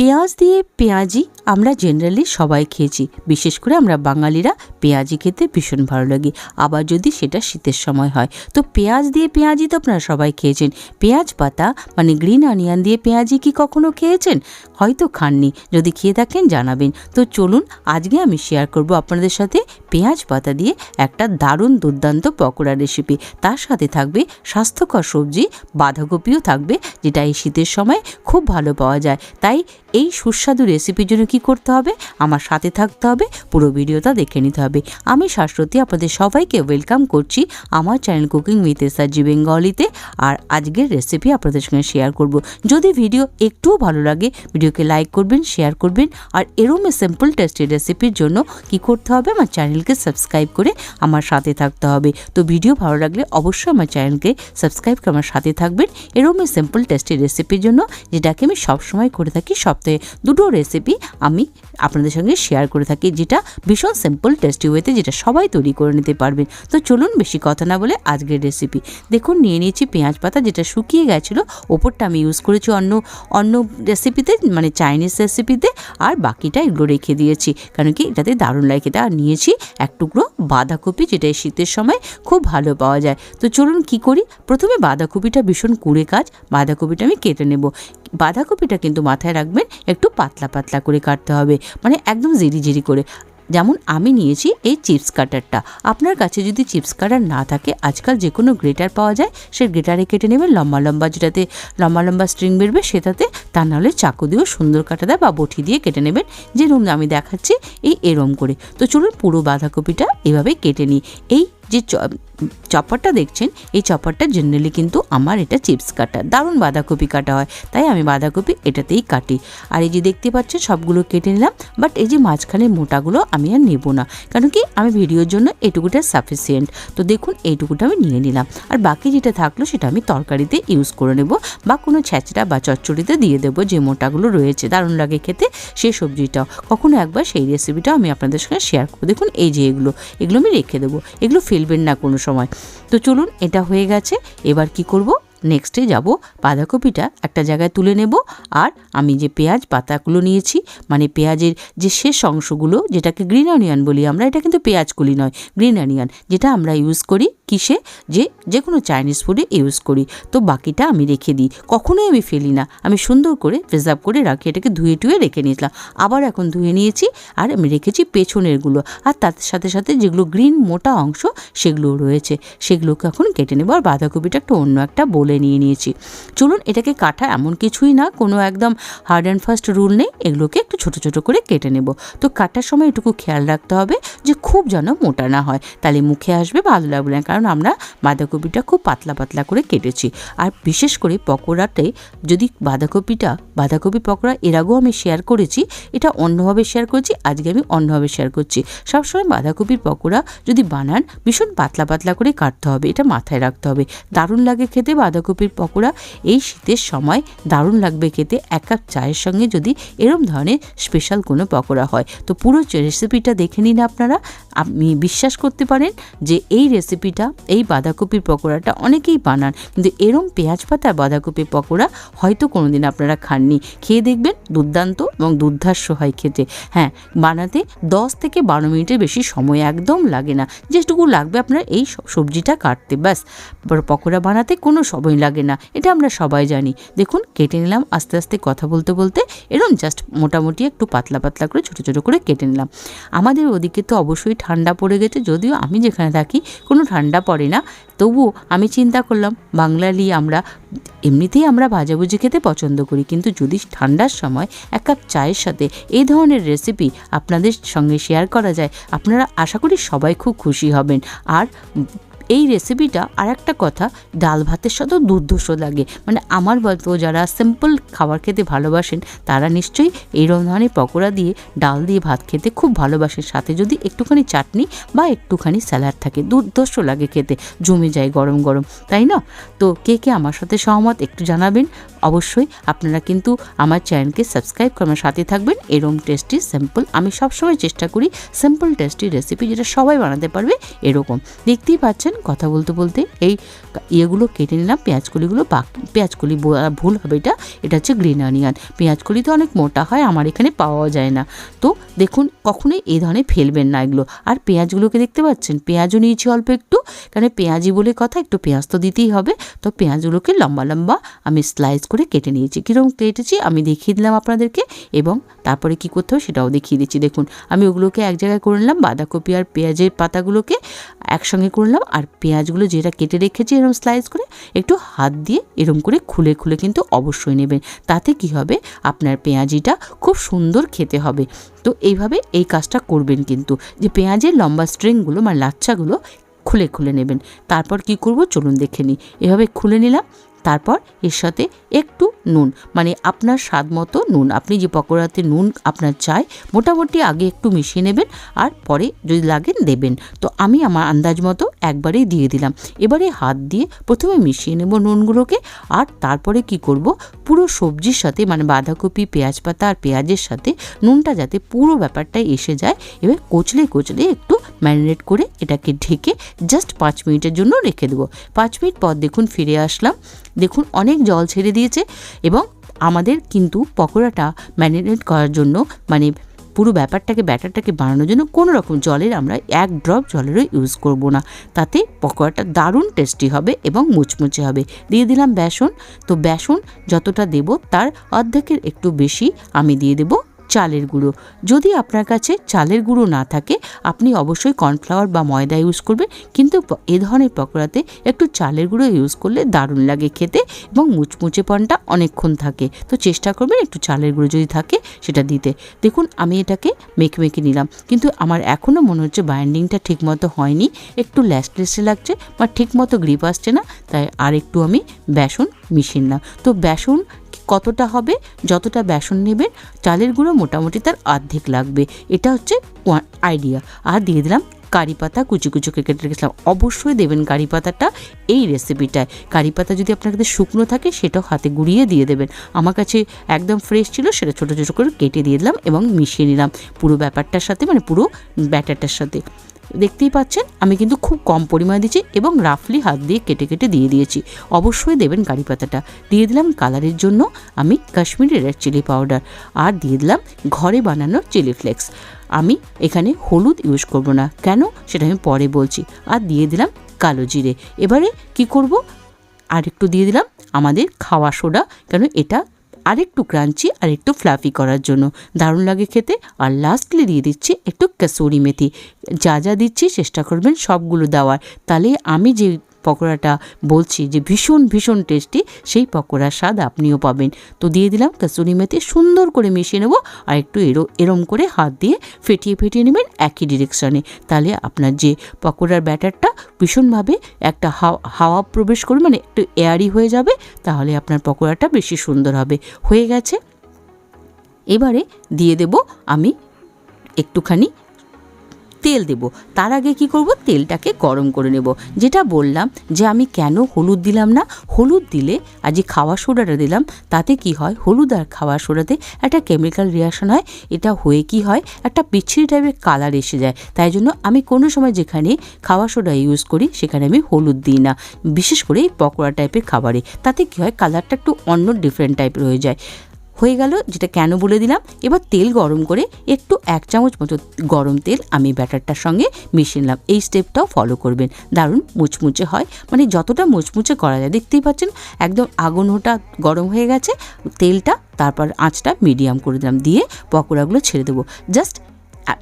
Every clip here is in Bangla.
পেঁয়াজ দিয়ে পেঁয়াজি আমরা জেনারেলি সবাই খেয়েছি। বিশেষ করে আমরা বাঙালিরা পেঁয়াজি খেতে ভীষণ ভালো লাগে। আবার যদি সেটা শীতের সময় হয়, তো পেঁয়াজ দিয়ে পেঁয়াজি তো আপনারা সবাই খেয়েছেন। পেঁয়াজ পাতা মানে গ্রিন অনিয়ন দিয়ে পেঁয়াজি কি কখনো খেয়েছেন? হয়তো খাননি। যদি খেয়ে থাকেন, জানাবেন। তো চলুন, আজকে আমি শেয়ার করব আপনাদের সাথে পেঁয়াজ পাতা দিয়ে একটা দারুণ দুর্দান্ত পকোড়া রেসিপি তার সাথে থাকবে স্বাস্থ্যকর সবজি, বাঁধাকপিও থাকবে, যেটা এই শীতের সময় খুব ভালো পাওয়া যায়। তাই এই সুস্বাদু রেসিপির জন্য কি করতে হবে? আমার সাথে থাকতে হবে, পুরো ভিডিওটা দেখে নিতে হবে। আমি শাশ্বতী আপনাদের সবাইকে ওয়েলকাম করছি আমার চ্যানেল কুকিং উইথ এসআরজি বেঙ্গলিতে আর আজকের রেসিপি আপনাদের সঙ্গে শেয়ার করব। যদি ভিডিও একটুও ভালো লাগে, ভিডিওকে লাইক করবেন শেয়ার করবেন আর এরম সিম্পল টেস্টি রেসিপির জন্য কি করতে হবে, আমার চ্যানেলকে সাবস্ক্রাইব করে আমার সাথে থাকতে হবে। তো ভিডিও ভালো লাগলে অবশ্যই আমার চ্যানেলকে সাবস্ক্রাইব করে আমার সাথে থাকবেন। এরকম সিম্পল টেস্টি রেসিপির জন্য যেটাকে আমি সবসময় করে থাকি সপ্তাহে দুটো রেসিপি আমি আপনাদের সঙ্গে শেয়ার করে থাকি, যেটা ভীষণ সিম্পল টেস্টি ওয়েতে যেটা সবাই তৈরি করে নিতে পারবেন। তো চলুন বেশি কথা না বলে আজকের রেসিপি দেখুন, নিয়ে নিয়েছি পেঁয়াজ পাতা, যেটা শুকিয়ে গেছিল, ওপরটা আমি ইউজ করেছি অন্য অন্য রেসিপিতে মানে চাইনিজ রেসিপিতে আর বাকিটা এগুলো রেখে দিয়েছি। কারণ কি, এটাতে দারুণ লাগে। খেতে আর নিয়েছি এক টুকরো বাঁধাকপি, যেটা শীতের সময় খুব ভালো পাওয়া যায়। তো চলুন কি করি? প্রথমে বাঁধাকপিটা ভীষণ কুড়ে কাজ, বাঁধাকপিটা আমি কেটে নেব। বাঁধাকপিটা কিন্তু মাথায় রাখবেন, একটু পাতলা পাতলা করে কাটতে হবে মানে একদম জিরি জিরি করে। যেমন আমি নিয়েছি এই চিপস কাটারটা। আপনার কাছে যদি চিপস কাটার না থাকে, আজকাল যে কোনো গ্রেটার পাওয়া যায়, সে গ্রেটারে কেটে নেবেন লম্বা লম্বা যেটাতে লম্বা লম্বা স্ট্রিং বেরবে সেটাতে তা নাহলে চাকু দিয়েও সুন্দর কাটা দেয় বা বটি দিয়ে কেটে নেবেন। যেরকম আমি দেখাচ্ছি, এই এরম করে। তো চলুন পুরো বাঁধাকপিটা এভাবে কেটে নিই। এই যে চপারটা দেখছেন, এই চপারটা জেনারেলি কিন্তু আমার এটা চিপস কাটা। দারুণ বাঁধাকপি কাটা হয়, তাই আমি বাঁধাকপি এটাতেই কাটি। আর এই যে দেখতে পাচ্ছেন, সবগুলো কেটে নিলাম বাট এই যে মাঝখানে মোটাগুলো আমি আর নেব না, কারণ কি আমি ভিডিওর জন্য এটুকুটা সাফিসিয়েন্ট তো দেখুন, এইটুকুটা আমি নিয়ে নিলাম। আর বাকি যেটা থাকল, সেটা আমি তরকারিতে ইউজ করে নেব, বা কোনো ছ্যাঁচড়া বা চচ্চড়িতে দিয়ে দেবো, যে মোটাগুলো রয়েছে, দারুণ লাগে খেতে সেই সবজিটাও। কখনো একবার সেই রেসিপিটাও আমি আপনাদের সঙ্গে শেয়ার করব। দেখুন, এই যে এগুলো এগুলো আমি রেখে দেবো। এগুলো ফেলবেন না কোনো সময়। তো চলুন, এটা হয়ে গেছে। এবার কি করব? নেক্সটে যাব। বাঁধাকপিটা একটা জায়গায় তুলে নেব। আর আমি যে পেঁয়াজ পাতাগুলো নিয়েছি মানে পেঁয়াজের যে শেষ অংশগুলো, যেটাকে গ্রিন অনিয়ন বলি আমরা, এটা কিন্তু পেঁয়াজ কুলি নয় গ্রিন অনিয়ন যেটা আমরা ইউজ করি কিসে? যে যে কোনো চাইনিজ ফুডে ইউজ করি। তো বাকিটা আমি রেখে দিই। কখনোই আমি ফেলি না। আমি সুন্দর করে প্রিজার্ভ করে রাখি, এটাকে ধুয়ে টুয়ে রেখে নিয়েছিলাম। আবার এখন ধুয়ে নিয়েছি আর আমি রেখেছি পেছনেরগুলো। আর তার সাথে সাথে যেগুলো গ্রিন মোটা অংশ, সেগুলোও রয়েছে। সেগুলোকে এখন কেটে নেব। আর বাঁধাকপিটা একটু অন্য একটা বলে নিয়ে নিয়েছি। চলুন, এটাকে কাটা এমন কিছুই না। কোনো একদম হার্ড অ্যান্ড ফাস্ট রুল নেই। এগুলোকে একটু ছোট ছোট করে কেটে নেব। তো কাটার সময় এটুকু খেয়াল রাখতে হবে যে, খুব যেন মোটা না হয়। তাহলে মুখে আসবে ভালো লাগবে না। কারণ কারণ আমরা বাঁধাকপিটা খুব পাতলা পাতলা করে কেটেছি। আর বিশেষ করে পকোড়াতে যদি বাঁধাকপিটা, বাঁধাকপি পকোড়া এর আগেও আমি শেয়ার করেছি, এটা অন্যভাবে শেয়ার করেছি, আজকে আমি অন্যভাবে শেয়ার করছি। সবসময় বাঁধাকপির পকোড়া যদি বানান, ভীষণ পাতলা পাতলা করে কাটতে হবে, এটা মাথায় রাখতে হবে। দারুণ লাগে খেতে বাঁধাকপির পকোড়া, এই শীতের সময় দারুণ লাগবে খেতে, এক কাপ চায়ের সঙ্গে যদি এরম ধরনের স্পেশাল কোনো পকোড়া হয়। তো পুরো রেসিপিটা দেখে নিন আপনারা, আপনি বিশ্বাস করতে পারেন যে এই রেসিপিটা এই বাঁধাকপির পকোড়াটা অনেকেই বানান, কিন্তু এরম পেঁয়াজ পাতা বাঁধাকপির পকোড়া হয়তো কোনোদিন আপনারা খাননি। খেয়ে দেখবেন দুর্দান্ত এবং দুর্ধাস্য হয় খেতে। হ্যাঁ বানাতে দশ থেকে বারো মিনিটের বেশি সময় একদম লাগে না। যেটুকু লাগবে আপনার এই সবজিটা কাটতে, ব্যাস। পকোড়া বানাতে কোনো সময় লাগে না, এটা আমরা সবাই জানি। দেখুন, কেটে নিলাম, আস্তে আস্তে কথা বলতে বলতে এরম জাস্ট মোটামুটি একটু পাতলা পাতলা করে, ছোটো ছোটো করে কেটে নিলাম। আমাদের ওদিকে তো অবশ্যই ঠান্ডা পড়ে গেছে, যদিও আমি যেখানে থাকি কোনো ঠান্ডা পড়ে না তবু আমি চিন্তা করলাম বাংলালি আমরা, এমনিতেই আমরা ভাজাভুজি খেতে পছন্দ করি, কিন্তু যদি ঠান্ডার সময় এক কাপ চায়ের সাথে এই ধরনের রেসিপি আপনাদের সঙ্গে শেয়ার করা যায়, আপনারা আশা করি সবাই খুব খুশি হবেন। আর রেসিপিটা আর একটা কথা, ডাল ভাতের সাথেও দুর্ধর্ষ লাগে। মানে আমার বলতো যারা সিম্পল খাবার খেতে ভালোবাসেন, তারা নিশ্চয়ই এইরকম ধরনের পকোড়া দিয়ে, ডাল দিয়ে ভাত খেতে খুব ভালোবাসেন। সাথে যদি একটুখানি চাটনি বা একটুখানি স্যালাড থাকে, দুর্ধর্ষ লাগে খেতে, জমে যায় গরম গরম, তাই না? তো কে কে আমার সাথে সহমত একটু জানাবেন। অবশ্যই আপনারা কিন্তু আমার চ্যানেলকে সাবস্ক্রাইব করে আমার সাথে থাকবেন। এরম টেস্টি সিম্পল আমি সবসময় চেষ্টা করি সিম্পল টেস্টি রেসিপি যেটা সবাই বানাতে পারবে, এরকম। দেখতেই পাচ্ছেন কথা বলতে বলতে এই ইয়েগুলো কেটে নিলাম, পেঁয়াজকলিগুলো বাক, পেঁয়াজকলি ভুল হবে এটা এটা হচ্ছে গ্রিন অনিয়ন। পেঁয়াজকলি তো অনেক মোটা হয়, আমার এখানে পাওয়া যায় না। তো দেখুন, কখনোই এই ধরনের ফেলবেন না এগুলো। আর পেঁয়াজগুলোকে দেখতে পাচ্ছেন? পেঁয়াজও নিয়েছি অল্প একটু কারণ পেঁয়াজি বলে কথা, একটু পেঁয়াজ তো দিতেই হবে। তো পেঁয়াজগুলোকে লম্বা লম্বা আমি স্লাইস করে কেটে নিয়েছি। কীরকম কেটেছি আমি দেখিয়ে দিলাম আপনাদেরকে, এবং তারপরে কি করতে হবে সেটাও দেখিয়ে দিচ্ছি। দেখুন, আমি ওগুলোকে এক জায়গায় করে নিলাম, বাঁধাকপি আর পেঁয়াজের পাতাগুলোকে একসঙ্গে করলাম আর পেঁয়াজগুলো যেটা কেটে রেখেছি এরকম স্লাইস করে, একটু হাত দিয়ে এরম করে খুলে খুলে কিন্তু অবশ্যই নেবেন তাতে কি হবে? আপনার পেঁয়াজিটা খুব সুন্দর খেতে হবে। তো এইভাবে এই কাজটা করবেন কিন্তু। যে পেঁয়াজের লম্বা স্ট্রিংগুলো মানে লাচ্ছাগুলো খুলে খুলে নেবেন। তারপর কি করব? চলুন দেখে নিই। এভাবে খুলে নিলাম। তারপর এর সাথে একটু নুন মানে আপনার স্বাদ মতো নুন। আপনি যে পকোড়াতে নুন আপনার চাই, মোটামুটি আগে একটু মিশিয়ে নেবেন আর পরে যদি লাগেন দেবেন। তো আমি আমার আন্দাজ মতো একবারেই দিয়ে দিলাম। এবারে হাত দিয়ে প্রথমে মিশিয়ে নেব নুনগুলোকে আর তারপরে কি করব? পুরো সবজির সাথে মানে বাঁধাকপি, পেঁয়াজ পাতা আর পেঁয়াজের সাথে নুনটা যাতে পুরো ব্যাপারটাই এসে যায়, এবার কোচলে কোচলে একটু ম্যারিনেট করে এটাকে ঢেকে জাস্ট পাঁচ মিনিটের জন্য রেখে দেবো। পাঁচ মিনিট পর দেখুন ফিরে আসলাম। দেখুন অনেক জল ছেড়ে দিয়েছে। এবং আমাদের কিন্তু পকোড়াটা ম্যারিনেট করার জন্য মানে পুরো ব্যাপারটাকে, ব্যাটারটাকে বানানোর জন্য কোনো রকম জলের আমরা এক ড্রপ জলেরও ইউজ করব না। তাতে পকোড়াটা দারুণ টেস্টি হবে এবং মুচমুচে হবে। দিয়ে দিলাম বেসন। তো বেসন যতটা দেব তার অর্ধেকের একটু বেশি আমি দিয়ে দেব। চালের গুঁড়ো। যদি আপনার কাছে চালের গুঁড়ো না থাকে, আপনি অবশ্যই কর্নফ্লাওয়ার বা ময়দা ইউজ করবেন। কিন্তু এ ধরনের পকোড়াতে একটু চালের গুঁড়ো ইউজ করলে দারুণ লাগে খেতে এবং মুচমুচে পনটা অনেকক্ষণ থাকে। তো চেষ্টা করবেন একটু চালের গুঁড়ো যদি থাকে, সেটা দিতে। দেখুন, আমি এটাকে মেখে মেখে নিলাম। কিন্তু আমার এখনও মনে হচ্ছে বাইন্ডিংটা ঠিকমতো হয়নি। একটু ল্যাসলেসে লাগছে বা ঠিকমতো গ্রিপ আসছে না। তাই আর একটু আমি বেসন মিশিয়ে নিলাম। তো বেসন কতটা হবে, যতটা বেসন নেবেন চালের গুঁড়ো মোটামুটি তার অর্ধেক লাগবে। এটা হচ্ছে আইডিয়া। আর দিয়ে দিলাম কারি পাতা, কুচি কুচি কেটে রেখেছিলাম। অবশ্যই দেবেন কারি পাতাটা এই রেসিপিটায়। কারি পাতা যদি আপনার কাছে শুকনো থাকে, সেটাও হাতে গুঁড়িয়ে দিয়ে দেবেন। আমার কাছে একদম ফ্রেশ ছিল, সেটা ছোটো ছোটো করে কেটে দিয়ে দিলাম এবং মিশিয়ে নিলাম পুরো ব্যাপারটার সাথে মানে পুরো ব্যাটারটার সাথে। দেখতেই পাচ্ছেন, আমি কিন্তু খুব কম পরিমাণে দিচ্ছি এবং রাফলি হাত দিয়ে কেটে কেটে দিয়ে দিয়েছি। অবশ্যই দেবেন কারি পাতাটা। দিয়ে দিলাম কালারের জন্য আমি কাশ্মীরি রেড চিলি পাউডার আর দিয়ে দিলাম ঘরে বানানো চিলি ফ্লেক্স আমি এখানে হলুদ ইউজ করব না। কেন? সেটা আমি পরে বলছি। আর দিয়ে দিলাম কালো জিরে। এবারে কি করব? আর একটু দিয়ে দিলাম আমাদের খাওয়া সোডা। কেন? এটা আরেকটু ক্রাঞ্চি আর একটু ফ্লাফি করার জন্য। দারুণ লাগে খেতে। আর লাস্টলি দিয়ে দিচ্ছি একটু কাসুরি মেথি। যা যা দিচ্ছি, চেষ্টা করবেন সবগুলো দেওয়ার। তাহলে আমি যে পকোড়াটা বলছি যে ভীষণ ভীষণ টেস্টি সেই পকোড়ার স্বাদ আপনিও পাবেন। তো দিয়ে দিলাম কাসুরি মেথি, সুন্দর করে মিশিয়ে নেব আর একটু এরো, এরম করে হাত দিয়ে ফেটিয়ে ফেটিয়ে নেবেন একই ডিরেকশনে তাহলে আপনার যে পকোড়ার ব্যাটারটা ভীষণভাবে একটা হাওয়া প্রবেশ করবে মানে একটু এয়ারি হয়ে যাবে, তাহলে আপনার পকোড়াটা বেশি সুন্দর হবে। হয়ে গেছে। এবারে দিয়ে দেব আমি একটুখানি তেল দেব। তার আগে কি করব? তেলটাকে গরম করে নেব। যেটা বললাম যে আমি কেন হলুদ দিলাম না? হলুদ দিলে আর যে খাওয়া সোডাটা দিলাম, তাতে কি হয়? হলুদ আর খাওয়া সোডাতে একটা কেমিক্যাল রিয়াকশন হয়। এটা হয়ে কি হয়? একটা বিচ্ছিরি টাইপের কালার এসে যায়। তাই জন্য আমি কোনো সময় যেখানে খাওয়া সোডা ইউজ করি, সেখানে আমি হলুদ দিই না। বিশেষ করে এই পকোড়া টাইপের খাবারে। তাতে কি হয়? কালারটা একটু অন্য ডিফারেন্ট টাইপের হয়ে যায়। হয়ে গেল, যেটা কেন বলে দিলাম। এবার তেল গরম করে একটু এক চামচ মতো গরম তেল আমি ব্যাটারটার সঙ্গে মিশিয়ে নিলাম। এই স্টেপটাও ফলো করবেন। দারুণ মুচমুচে হয়। মানে যতটা মুচমুচে করা যায়, দেখতেই পাচ্ছেন, একদম আগুনটা গরম হয়ে গেছে। তেলটা, তারপর আঁচটা মিডিয়াম করে দিলাম। দিয়ে পকোড়াগুলো ছেড়ে দেবো। জাস্ট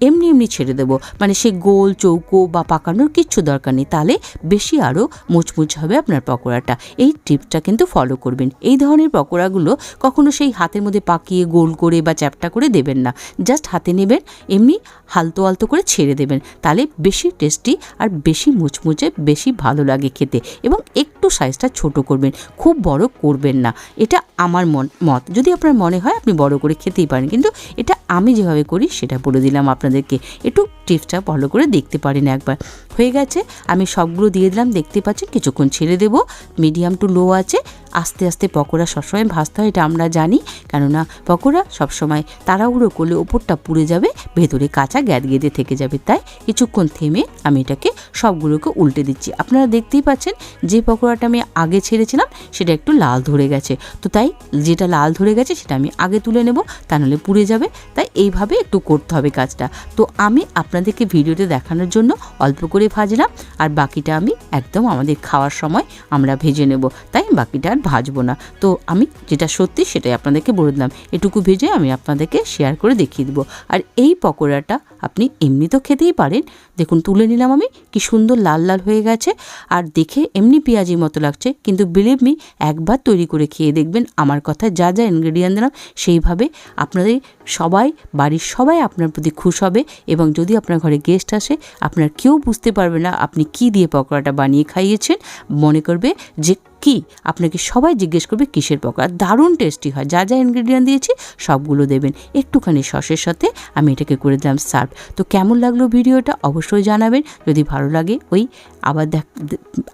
এমনি এমনি ছেড়ে দেবো। মানে সে গোল, চৌকো বা পাকানোর কিচ্ছু দরকার নেই। তাহলে বেশি আরও মুচমুচ হবে আপনার পকোড়াটা। এই টিপসটা কিন্তু ফলো করবেন। এই ধরনের পকোড়াগুলো কখনো সেই হাতের মধ্যে পাকিয়ে গোল করে বা চ্যাপটা করে দেবেন না। জাস্ট হাতে নেবেন, এমনি হালতো আলতো করে ছেড়ে দেবেন। তাহলে বেশি টেস্টি আর বেশি মুচমুচে বেশি ভালো লাগে খেতে এবং একটু সাইজটা ছোট করবেন। খুব বড় করবেন না। এটা আমার মন, মত। যদি আপনার মনে হয় আপনি বড় করে খেতেই পারেন। কিন্তু এটা আমি যেভাবে করি সেটা বলে দিলাম আপনাদেরকে। একটু টিপসটা ফলো করে দেখতে পারেন একবার। হয়ে গেছে, আমি সবগুলো দিয়ে দিলাম, দেখতে পাচ্ছেন, কিছুক্ষণ ছেড়ে দেব। মিডিয়াম টু লো আছে আস্তে আস্তে পকোড়া সবসময় ভাজতে হয়, এটা আমরা জানি। কেননা পকোড়া সবসময় তাড়াহুড়ো করলে ওপরটা পুড়ে যাবে, ভেতরে কাঁচা গ্যাদ গেঁদে থেকে যাবে। তাই কিছুক্ষণ থেমে আমি এটাকে সবগুলোকে উল্টে দিচ্ছি। আপনারা দেখতেই পাচ্ছেন যে পকোড়াটা আমি আগে ছেড়েছিলাম, সেটা একটু লাল ধরে গেছে। তো তাই যেটা লাল ধরে গেছে, সেটা আমি আগে তুলে নেব, তা নাহলে পুড়ে যাবে। তাই এইভাবে একটু করতে হবে কাজটা। তো আমি আপনাদেরকে ভিডিওতে দেখানোর জন্য অল্প করে ভাজলাম, আর বাকিটা আমি একদম আমাদের খাওয়ার সময় আমরা ভেজে নেব। তাই বাকিটা ভাজবো না। তো আমি যেটা সত্যি সেটাই আপনাদেরকে বলে দিলাম। এটুকু ভেজে আমি আপনাদেরকে শেয়ার করে দেখিয়ে দেবো। আর এই পকোড়াটা আপনি এমনি তো খেতেই পারেন। দেখুন, তুলে নিলাম আমি, কি সুন্দর লাল লাল হয়ে গেছে। আর দেখে এমনি পেঁয়াজির মতো লাগছে। কিন্তু বিলিভ মি একবার তৈরি করে খেয়ে দেখবেন, আমার কথা যা যা ইনগ্রেডিয়েন্ট দিলাম, সেইভাবে আপনাদের সবাই, বাড়ির সবাই আপনার প্রতি খুশ হবে। এবং যদি আপনার ঘরে গেস্ট আসে, আপনার কেউ বুঝতে পারবে না আপনি কি দিয়ে পকোড়াটা বানিয়ে খাইয়েছেন। মনে করবে যে কি? আপনাকে সবাই জিজ্ঞেস করবে কিসের পকোড়া। দারুণ টেস্টি হয়। যা যা ইনগ্রেডিয়েন্ট দিয়েছি, সবগুলো দেবেন। একটুখানি সসের সাথে আমি এটাকে করে দিলাম সার্ভ তো কেমন লাগল ভিডিওটা অবশ্যই জানাবেন। যদি ভালো লাগে, ওই আবার দেখ,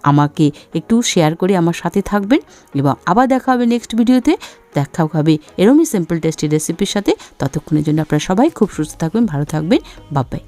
আমাকে একটু শেয়ার করে আমার সাথে থাকবেন এবং আবার দেখা হবে নেক্সট ভিডিওতে। দেখা হবে এরমই সিম্পল টেস্টি রেসিপির সাথে। ততক্ষণের জন্য আপনারা সবাই খুব সুস্থ থাকবেন, ভালো থাকবেন। বাবাই